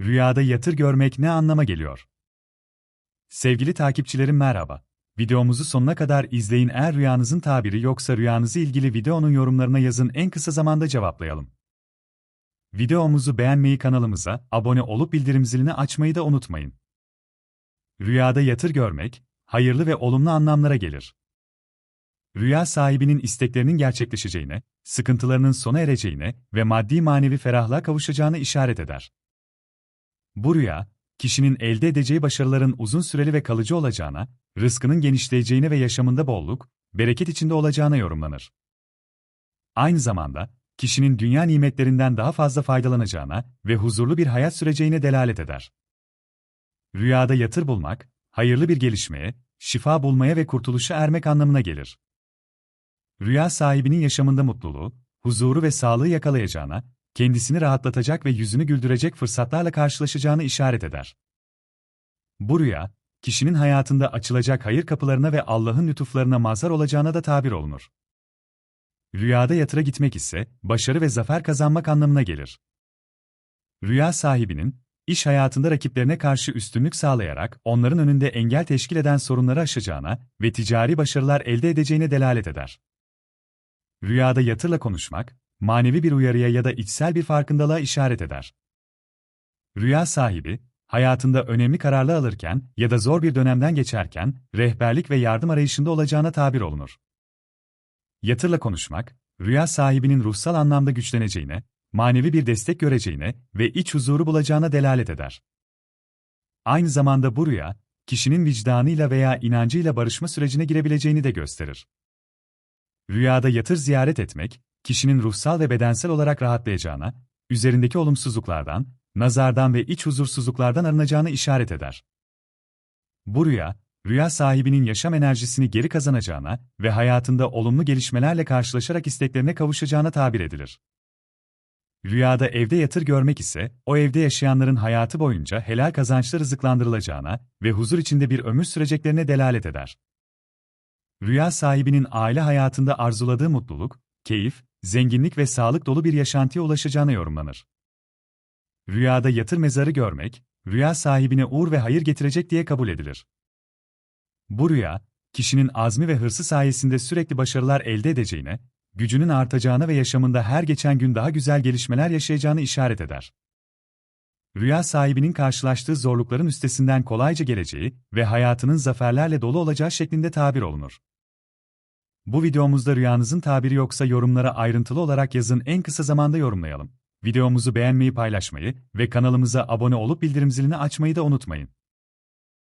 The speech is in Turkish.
Rüyada yatır görmek ne anlama geliyor? Sevgili takipçilerim merhaba. Videomuzu sonuna kadar izleyin eğer rüyanızın tabiri yoksa rüyanızı ilgili videonun yorumlarına yazın en kısa zamanda cevaplayalım. Videomuzu beğenmeyi kanalımıza abone olup bildirim zilini açmayı da unutmayın. Rüyada yatır görmek, hayırlı ve olumlu anlamlara gelir. Rüya sahibinin isteklerinin gerçekleşeceğine, sıkıntılarının sona ereceğine ve maddi manevi ferahlığa kavuşacağını işaret eder. Bu rüya, kişinin elde edeceği başarıların uzun süreli ve kalıcı olacağına, rızkının genişleyeceğine ve yaşamında bolluk, bereket içinde olacağına yorumlanır. Aynı zamanda, kişinin dünya nimetlerinden daha fazla faydalanacağına ve huzurlu bir hayat süreceğine delalet eder. Rüyada yatır bulmak, hayırlı bir gelişmeye, şifa bulmaya ve kurtuluşa ermek anlamına gelir. Rüya sahibinin yaşamında mutluluğu, huzuru ve sağlığı yakalayacağına, kendisini rahatlatacak ve yüzünü güldürecek fırsatlarla karşılaşacağını işaret eder. Bu rüya, kişinin hayatında açılacak hayır kapılarına ve Allah'ın lütuflarına mazhar olacağına da tabir olunur. Rüyada yatıra gitmek ise, başarı ve zafer kazanmak anlamına gelir. Rüya sahibinin, iş hayatında rakiplerine karşı üstünlük sağlayarak onların önünde engel teşkil eden sorunları aşacağına ve ticari başarılar elde edeceğine delalet eder. Rüyada yatırla konuşmak, manevi bir uyarıya ya da içsel bir farkındalığa işaret eder. Rüya sahibi, hayatında önemli kararlar alırken ya da zor bir dönemden geçerken, rehberlik ve yardım arayışında olacağına tabir olunur. Yatırla konuşmak, rüya sahibinin ruhsal anlamda güçleneceğine, manevi bir destek göreceğine ve iç huzuru bulacağına delalet eder. Aynı zamanda bu rüya, kişinin vicdanıyla veya inancıyla barışma sürecine girebileceğini de gösterir. Rüyada yatır ziyaret etmek, kişinin ruhsal ve bedensel olarak rahatlayacağına, üzerindeki olumsuzluklardan, nazardan ve iç huzursuzluklardan arınacağını işaret eder. Bu rüya, rüya sahibinin yaşam enerjisini geri kazanacağına ve hayatında olumlu gelişmelerle karşılaşarak isteklerine kavuşacağına tabir edilir. Rüyada evde yatır görmek ise, o evde yaşayanların hayatı boyunca helal kazançla rızıklandırılacağına ve huzur içinde bir ömür süreceklerine delalet eder. Rüya sahibinin aile hayatında arzuladığı mutluluk, keyif, zenginlik ve sağlık dolu bir yaşantıya ulaşacağına yorumlanır. Rüyada yatır mezarı görmek, rüya sahibine uğur ve hayır getirecek diye kabul edilir. Bu rüya, kişinin azmi ve hırsı sayesinde sürekli başarılar elde edeceğine, gücünün artacağına ve yaşamında her geçen gün daha güzel gelişmeler yaşayacağını işaret eder. Rüya sahibinin karşılaştığı zorlukların üstesinden kolayca geleceği ve hayatının zaferlerle dolu olacağı şeklinde tabir olunur. Bu videomuzda rüyanızın tabiri yoksa yorumlara ayrıntılı olarak yazın en kısa zamanda yorumlayalım. Videomuzu beğenmeyi paylaşmayı ve kanalımıza abone olup bildirim zilini açmayı da unutmayın.